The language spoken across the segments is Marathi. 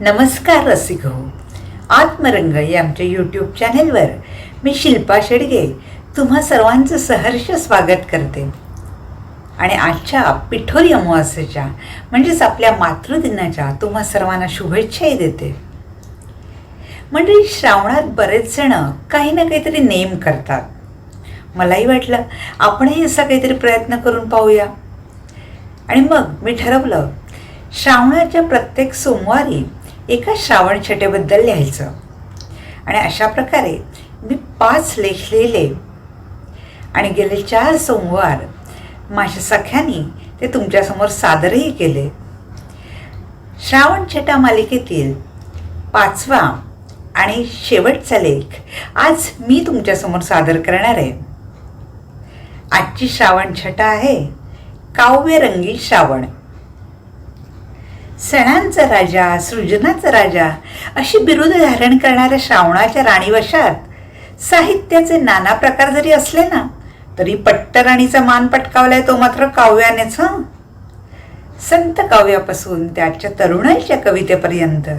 नमस्कार रसिक हो आत्मरंग या आमच्या यूट्यूब चॅनेलवर मी शिल्पा शेडगे तुम्हा सर्वांचं सहर्ष स्वागत करते. आणि आजच्या पिठोरी अमावास्येच्या म्हणजेच आपल्या मातृदिनाच्या तुम्हा सर्वांना शुभेच्छाही देते. म्हणजे श्रावणात बरेच जण काही ना काहीतरी नेम करतात. मलाही वाटलं आपणही असा काहीतरी प्रयत्न करून पाहूया. आणि मग मी ठरवलं श्रावणाच्या प्रत्येक सोमवारी एका श्रावण छटेबद्दल लिहायचं. आणि अशा प्रकारे मी पाच लेख लिहिले. आणि गेले चार सोमवार माझ्या सख्यानी ते तुमच्यासमोर सादरही केले. श्रावण छटा मालिकेतील पाचवा आणि शेवटचा लेख आज मी तुमच्यासमोर सादर करणार आहे. आजची श्रावण छटा आहे काव्यरंगी श्रावण. सणांचा राजा सृजनाचा राजा अशी बिरुद धारण करणाऱ्या श्रावणाच्या राणीवशात साहित्याचे नाना प्रकार जरी असले ना तरी पट्टराणीचा मान पटकावलाय तो मात्र काव्यानेच हं? संत काव्यापासून त्याच्या तरुणाईच्या कवितेपर्यंत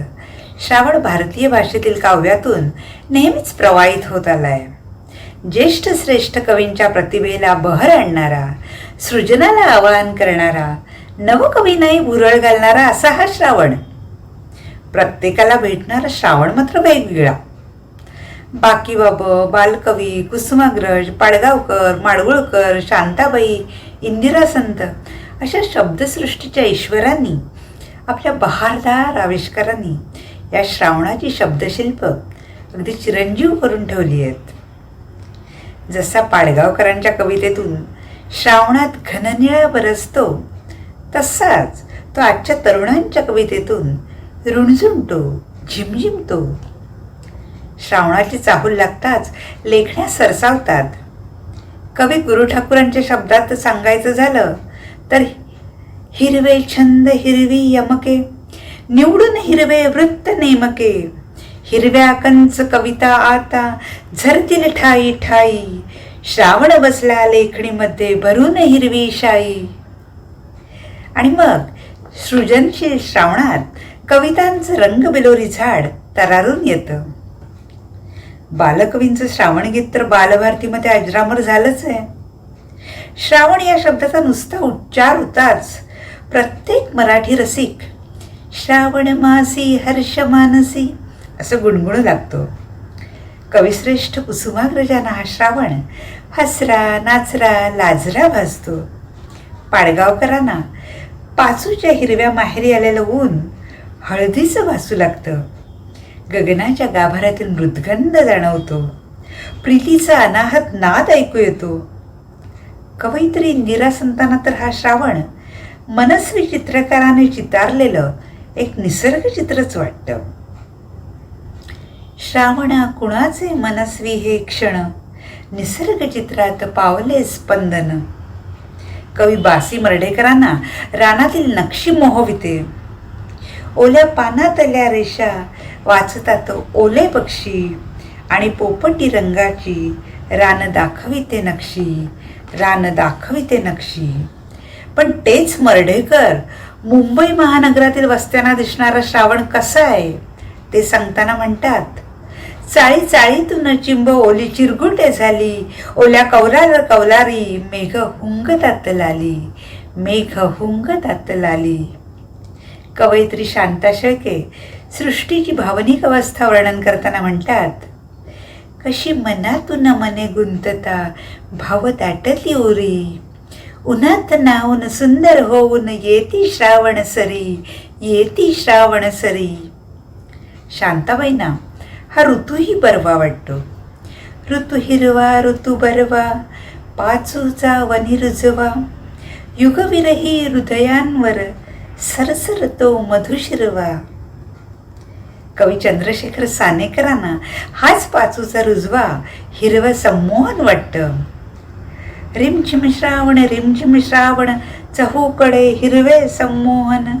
श्रावण भारतीय भाषेतील काव्यातून नेहमीच प्रवाहित होत आलाय. ज्येष्ठ श्रेष्ठ कवींच्या प्रतिभेला बहर आणणारा सृजनाला आवाहन करणारा नवकवींनाही भुरळ घालणारा असा हा श्रावण. प्रत्येकाला भेटणारा श्रावण मात्र वेगवेगळा. बाकी बाब बालकवी कुसुमाग्रज पाडगावकर माडगुळकर शांताबाई इंदिरा संत अशा शब्दसृष्टीच्या ईश्वरांनी आपल्या बहारदार आविष्कारांनी या श्रावणाची शब्दशिल्प अगदी चिरंजीव करून ठेवली आहेत. जसा पाडगावकरांच्या कवितेतून श्रावणात घननिळा बरसतो तसाच तो आजच्या तरुणांच्या कवितेतून रुणझुणतो झिमझिमतो. श्रावणाची चाहूल लागताच लेखण्या सरसावतात. कवी गुरु ठाकूरांच्या शब्दात सांगायचं झालं तर हिरवे छंद हिरवी यमके निवडून हिरवे वृत्त नेमके. हिरव्या कंच कविता आता झरतील ठाई ठाई. श्रावण बसला लेखणीमध्ये भरून हिरवी शाई. आणि मग सृजनशील श्रावणात कवितांचं रंगबिलोरी झाड तरारून येतं. बालकवींचं श्रावणगीत तर बालभारतीमध्ये अजरामर झालंच आहे. श्रावण या शब्दाचा नुसता उच्चार होताच. प्रत्येक मराठी रसिक श्रावण मासी हर्ष मानसी असं गुणगुणू लागतो. कविश्रेष्ठ कुसुमाग्रजांना हा श्रावण हसरा नाचरा लाजरा भासतो. पाडगावकरांना पाचूच्या हिरव्या माहेरी आलेलं ऊन हळदीचं भासू लागतं. गगनाच्या गाभाऱ्यातील मृदगंध जाणवतो. प्रीतीचा अनाहत नाद ऐकू येतो. कवयित्री इंदिरा संताना तर हा श्रावण मनस्वी चित्रकाराने चितारलेलं एक निसर्ग चित्रच वाटतं. श्रावणा कुणाचे मनस्वी हे क्षण? निसर्ग चित्रात पावले स्पंदन. कवी बासी मर्डेकरांना रानातील नक्षी मोहविते. ओल्या पानातल्या रेषा वाचतात ओले पक्षी आणि पोपटी रंगाची रान दाखविते नक्षी रान दाखविते नक्षी. पण तेच मर्ढेकर मुंबई महानगरातील वस्त्यांना दिसणारा श्रावण कसा आहे? ते सांगताना म्हणतात चाळी चाळीतून चिंब ओली चिरगुटे झाली. ओल्या कौलार कौलारी मेघ हुंगतात लाली मेघ हुंगतात लाली कवयित्री शांता शेळके सृष्टीची भावनिक अवस्था वर्णन करताना म्हणतात कशी मनातून मने गुंतता भाव दाटली उरी. उन्हात नाहून सुंदर होऊन येती श्रावण सरी येती श्रावण सरी. शांताबाईंना हा ऋतूही बरवा वाटतो. ऋतू हिरवा ऋतू बरवा पाचूचा वनिरुजवा युगविरही हृदयांवर सरसर तो मधुशिरवा. कवी चंद्रशेखर सानेकरांना हाच पाचूचा रुजवा हिरवं संमोहन वाटतं. रिमझिम श्रावण रिमझिम श्रावण चहूकडे हिरवे संमोहन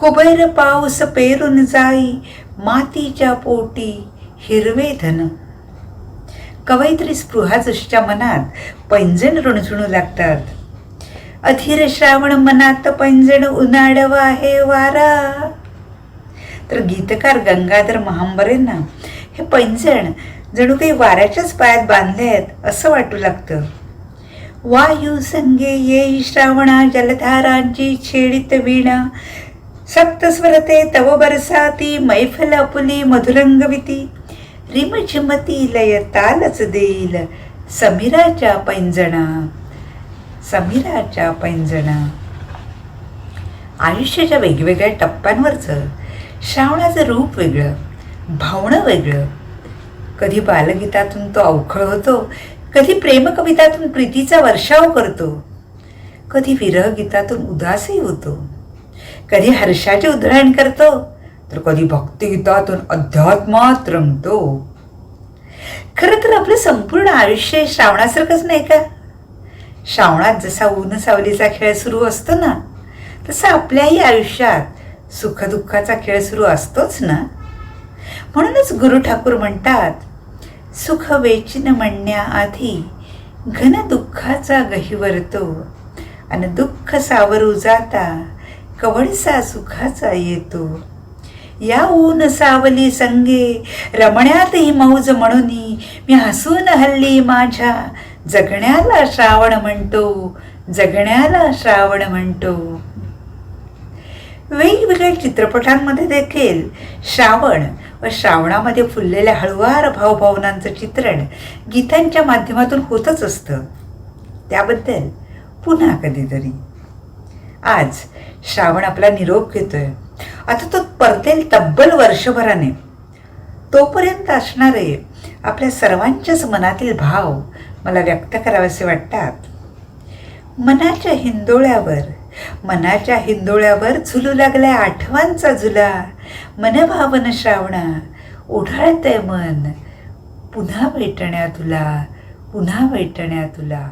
कुबैर पाऊस पेरून जाई मातीच्या पोटी हिरवे धन. कवयित्री स्पृहा जोशीच्या मनात पैंजण रुणझुणू लागतात. अधीर श्रावण मनात पैंजण उन्हाडवा आहे वारा. तर गीतकार गंगाधर महांबरेंना हे पैंजण जणू काही वाऱ्याच्याच पायात बांधले आहेत असं वाटू लागतं. वायू संगे ये श्रावणा जलधारांची छेडित वीणा. सप्तस्वरते तव बरसाती मैफल अपुली मधुरंगविती रिमझिमती लय तालच देईल समीराच्या पैंजणा समीराच्या पैंजणा. आयुष्याच्या वेगवेगळ्या टप्प्यांवरचं श्रावणाचं रूप वेगळं भावणं वेगळं. कधी बालगीतातून तो अवखळ होतो कधी प्रेमकवितातून प्रीतीचा वर्षाव करतो कधी विरह गीतातून उदासही होतो कधी हर्षाचे उधळण करतो तर कधी भक्तिगीतातून अध्यात्मात रंगतो खरं तर आपलं संपूर्ण आयुष्य श्रावणासारखंच नाही का? श्रावणात जसा ऊन सावलीचा खेळ सुरू असतो ना तसा आपल्याही आयुष्यात सुखदुःखाचा खेळ सुरू असतोच ना? म्हणूनच गुरु ठाकूर म्हणतात सुख वेचिन म्हणण्याआधी घन दुःखाचा गहिवरतो आणि दुःख सावरू जाता कवळसा सुखाचा येतो. या ऊन सावली संगे. रमण्यातही मौज म्हणून मी हसून हल्ली माझ्या. जगण्याला श्रावण म्हणतो जगण्याला श्रावण म्हणतो. वेगवेगळ्या चित्रपटांमध्ये देखील श्रावण व श्रावणामध्ये फुललेल्या हळुवार भावभावनांचं चित्रण गीतांच्या माध्यमातून होतच असतं. त्याबद्दल पुन्हा कधीतरी. आज श्रावण आपला निरोप घेतोय. आता तो परतेल तब्बल वर्षभराने. तोपर्यंत असणारे आपल्या सर्वांच्याच मनातील भाव मला व्यक्त करावेसे वाटतात. मनाच्या हिंदोळ्यावर मनाच्या हिंदोळ्यावर झुलू लागल्या आठवांचा झुला मनभावन श्रावणा उढाळतंय मन पुन्हा भेटण्या तुला पुन्हा भेटण्या तुला.